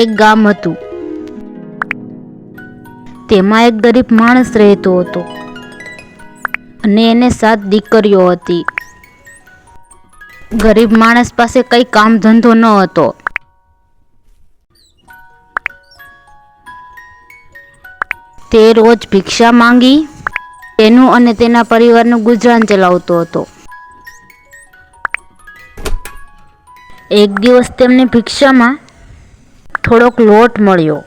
એક ગામ હતું. તેમાં એક ગરીબ માણસ રહેતો હતો અને એને સાત દીકરીઓ હતી. ગરીબ માણસ પાસે કઈ કામ ધંધો ન હતો. તે રોજ ભિક્ષા માંગી, તેનું અને તેના પરિવારનું ગુજરાન ચલાવતો હતો. એક દિવસ તેમને ભિક્ષામાં થોડોક લોટ મળ્યો.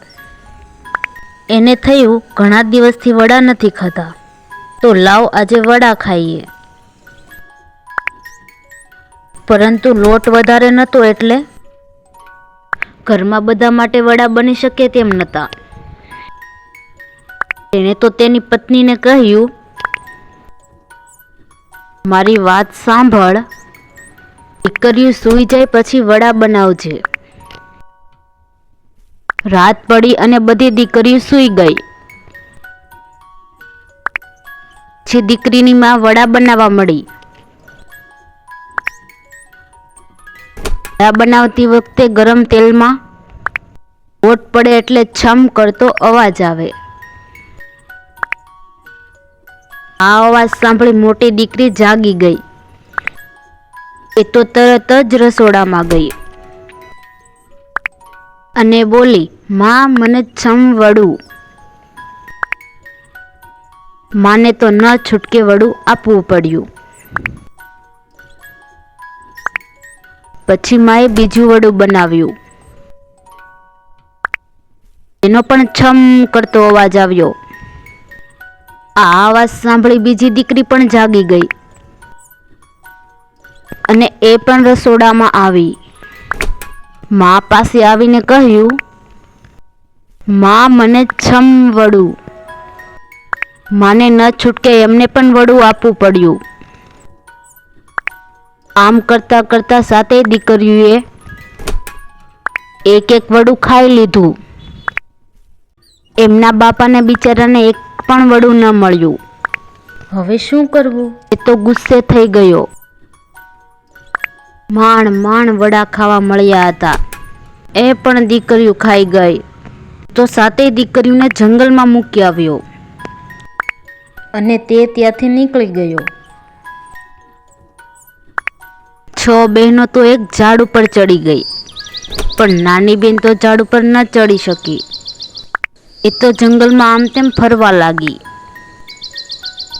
એને થયું ઘણા દિવસથી વડા નથી ખાધા તો લાવ આજે વડા ખાઈએ. પરંતુ લોટ વધારે નહોતો એટલે ઘરમાં બધા માટે વડા બની શકે તેમ નહોતા. તેણે તો તેની પત્નીને કહ્યું, મારી વાત સાંભળ. દીકરીઓ સૂઈ જાય પછી વડા બનાવજે. રાત પડી અને બધી દીકરીઓ સૂઈ ગઈ. છે દીકરીની માં વડા બનાવવા મળી. વડા બનાવતી વખતે ગરમ તેલમાં ઓટ પડે એટલે છમ કરતો અવાજ આવે. આ અવાજ સાંભળી મોટી દીકરી જાગી ગઈ. એ તો તરત જ રસોડામાં ગઈ. અને બોલી માં મને છમ વડું. માને તો ન છૂટકે વડું આપવું પડ્યું. પછી માએ બીજું વડું બનાવ્યું. એનો પણ છમ કરતો અવાજ આવ્યો. આ અવાજ સાંભળી બીજી દીકરી પણ જાગી ગઈ. અને એ પણ રસોડામાં આવી. મા પાસે આવીને કહ્યું મા મને છમ વડું. માને ન છૂટકે એમને પણ વડું આપવું પડ્યું. આમ કરતા કરતા સાતે દીકરીઓએ એક એક વડું ખાઈ લીધું. એમના બાપાને બિચારાને એક પણ વડું ન મળ્યું. હવે શું કરવું? એ તો ગુસ્સે થઈ ગયો. માણ માણ વડા ખાવા મળ્યા હતા. એ પણ દીકરીઓ ખાઈ ગઈ. તો સાતેય દીકરીઓને જંગલમાં મૂકી આવ્યો. અને તે ત્યાંથી નીકળી ગયો. છ બહેનો તો એક ઝાડ ઉપર ચડી ગઈ. પણ નાની બેન તો ઝાડ ઉપર ન ચડી શકી. એ તો જંગલમાં આમ તેમ ફરવા લાગી.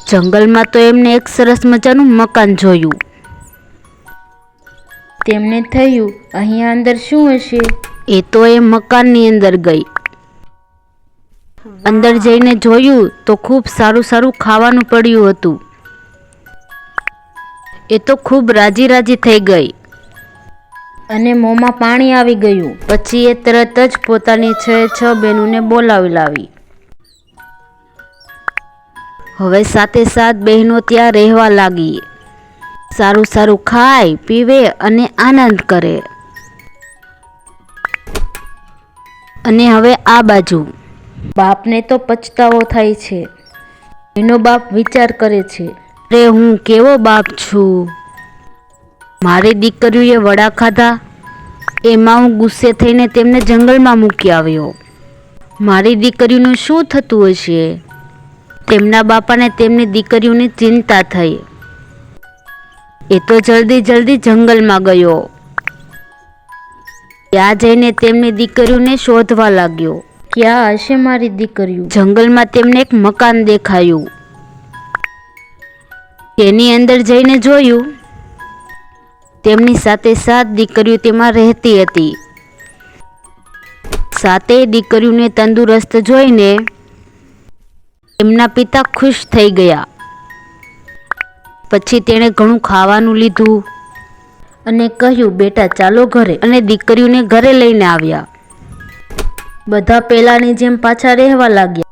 જંગલમાં તો એમને એક સરસ મજાનું મકાન જોયું. તેમને થયું, અહીંયા અંદર શું હશે? એ તો એ મકાનની અંદર ગઈ. અંદર જઈને જોયું તો ખૂબ સારું સારું ખાવાનું પડ્યું હતું. એ તો ખૂબ રાજી રાજી થઈ ગઈ. અને મોંમાં પાણી આવી ગયું. પછી એ તરત જ પોતાની છ છ બહેનોને બોલાવી લાવી. હવે સાથે સાત બહેનો ત્યાં રહેવા લાગી. સારું સારું ખાય પીવે અને આનંદ કરે. અને હવે આ બાજુ. બાપને તો પછતાવો થાય છે. એનો બાપ વિચાર કરે છે રે હું કેવો બાપ છું? મારી દીકરીઓએ વડા ખાધા, એમાં હું ગુસ્સે થઈને તેમને જંગલમાં મૂકી આવ્યો. મારી દીકરીઓનું શું થતું હશે? તેમના બાપાને તેમની દીકરીઓની ચિંતા થઈ. એ તો જલ્દી જલ્દી જંગલમાં ગયો. ત્યાં જઈને તેમની દીકરીઓને શોધવા લાગ્યો. ક્યાં હશે મારી દીકરીઓ? જંગલમાં તેમને એક મકાન દેખાયું. તેની અંદર જઈને જોયું. તેમની સાથે સાત દીકરીઓ તેમાં રહેતી હતી. સાતેય દીકરીઓને તંદુરસ્ત જોઈને એમના પિતા ખુશ થઈ ગયા. પછી તેણે ઘણું ખાવાનું લીધું. અને કહ્યું બેટા ચાલો ઘરે. અને દીકરીઓને ઘરે લઈને આવ્યા. બધા પહેલાંની જેમ પાછા રહેવા લાગ્યા.